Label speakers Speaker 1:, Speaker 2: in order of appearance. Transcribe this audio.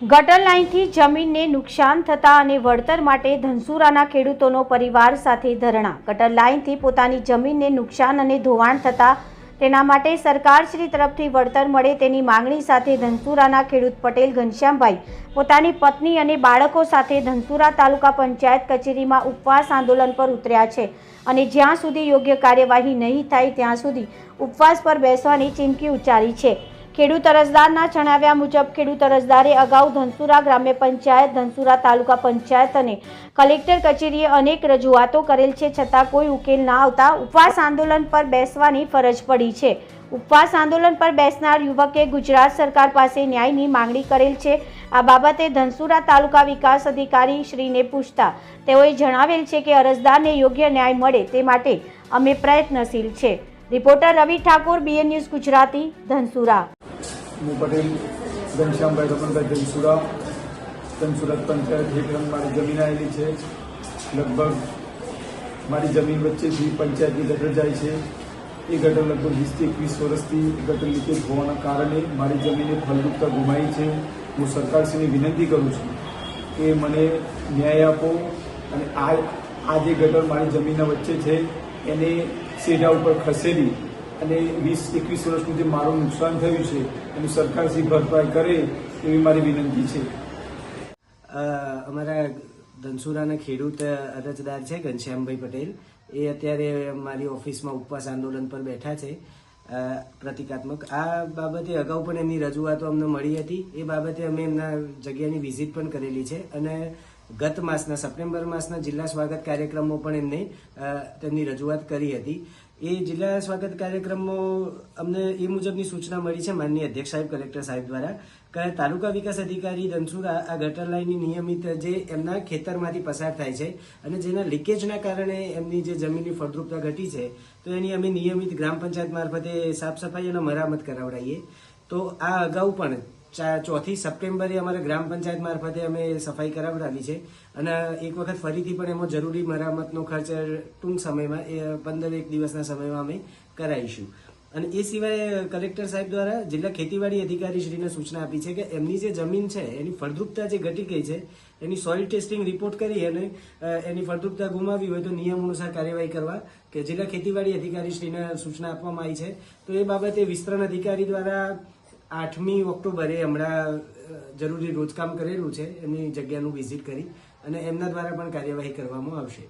Speaker 1: ગટર લાઇનથી જમીનને નુકસાન થતા અને વળતર માટે ધનસુરાના ખેડૂતોનો પરિવાર સાથે ધરણા. ગટર લાઇનથી પોતાની જમીનને નુકસાન અને ધોવાણ થતા તેના માટે સરકારશ્રી તરફથી વળતર મળે તેની માંગણી સાથે ધનસુરાના ખેડૂત પટેલ ઘનશ્યામભાઈ પોતાની પત્ની અને બાળકો સાથે ધનસુરા તાલુકા પંચાયત કચેરીમાં ઉપવાસ આંદોલન પર ઉતર્યા છે અને જ્યાં સુધી યોગ્ય કાર્યવાહી નહીં થાય ત્યાં સુધી ઉપવાસ પર બેસવાની ચીમકી ઉચ્ચારી છે. ખેડૂત અરજદારના જણાવ્યા મુજબ, ખેડૂત અરજદારે અગાઉ ધનસુરા ગ્રામ્ય પંચાયત, ધનસુરા તાલુકા પંચાયત અને કલેક્ટર કચેરીએ અનેક રજૂઆતો કરેલ છે, છતાં કોઈ ઉકેલ ના આવતા ઉપવાસ આંદોલન પર બેસવાની ફરજ પડી છે. ઉપવાસ આંદોલન પર બેસનાર યુવકે ગુજરાત સરકાર પાસે ન્યાયની માંગણી કરેલ છે. આ બાબતે ધનસુરા તાલુકા વિકાસ અધિકારી શ્રીને પૂછતા તેઓએ જણાવેલ છે કે અરજદારને યોગ્ય ન્યાય મળે તે માટે અમે પ્રયત્નશીલ છે. Reporter Ravi Thakor BN news Gujarati, Dhansura.
Speaker 2: હું પટેલ, ઘનશ્યામભાઈ રમણભાઈ ધનસુરા ધનસુરત પંચાયત હેઠળ મારી જમીન આવેલી છે. લગભગ મારી જમીન વચ્ચેથી પંચાયતની ગટર જાય છે. એ ગટર લગભગ વીસથી એકવીસ વર્ષથી ગટર લીકેજ હોવાના કારણે મારી જમીને ફળદ્રુપતા ગુમાવી છે. હું સરકારશ્રીને વિનંતી કરું છું કે મને ન્યાય આપો અને આ આ જે ગટર મારી જમીનના વચ્ચે છે એને સેઢા ઉપર ખસેડી અને વીસ, એકવીસ વર્ષનું જે મારું નુકસાન થયું છે, એનું સરકારશ્રી ભરપાઈ કરે, એવી મારી વિનંતી છે.
Speaker 3: અમારા ધનસુરાના ખેડૂત અરજદાર છે, ઘનશ્યામભાઈ પટેલ. એ અત્યારે મારી ઓફિસમાં ઉપવાસ આંદોલન પર બેઠા છે. પ્રતિકાત્મક. આ બાબતે અગાઉ પણ એમની રજૂઆતો અમને મળી હતી. એ બાબતે અમે એમના જગ્યાની વિઝિટ પણ કરેલી છે અને ગત માસના, સપ્ટેમ્બર માસના જિલ્લા સ્વાગત કાર્યક્રમો પણ એમને તેમની રજૂઆત કરી હતી. એ જિલ્લા સ્વાગત કાર્યક્રમમાં અમને એ મુજબની સૂચના મળી છે માનનીય અધ્યક્ષ સાહેબ, કલેક્ટર સાહેબ દ્વારા. કે તાલુકા વિકાસ અધિકારી ધનસુરા આ ગટર લાઇનની નિયમિત જે એમના ખેતરમાંથી પસાર થાય છે અને જેના લીકેજના કારણે એમની જે જમીનની ફળદ્રુપતા ઘટી છે, તો એની અમે નિયમિત ગ્રામ પંચાયત મારફતે સાફ સફાઈ અને મરામત કરાવડાવીએ તો આ અગાઉ પણ ચોથી સપ્ટેમ્બરે અમારે ગ્રામ પંચાયત મારફતે અમે સફાઈ કરાવડાવી છે. અને એક વખત ફરીથી પણ એમાં જરૂરી મરામતનો ખર્ચ ટૂંક સમયમાં, એ પંદર એક દિવસના સમયમાં અમે કરાવીશું. અને એ સિવાય કલેક્ટર સાહેબ દ્વારા જિલ્લા ખેતીવાડી અધિકારીશ્રીને સૂચના આપી છે કે એમની જે જમીન છે, એની ફળદ્રુપતા જે ઘટી ગઈ છે, એની સોઇલ ટેસ્ટિંગ રિપોર્ટ કરી અને એની ફળદ્રુપતા ગુમાવી હોય તો નિયમ અનુસાર કાર્યવાહી કરવા કે જિલ્લા ખેતીવાડી અધિકારીશ્રીને સૂચના આપવામાં આવી છે. તો એ બાબતે વિસ્તરણ અધિકારી દ્વારા આઠમી ઓક્ટોબરે હમણાં જરૂરી રોજકામ કરેલું છે, એમની જગ્યાનું વિઝિટ કરી અને એમના દ્વારા પણ કાર્યવાહી કરવામાં આવશે.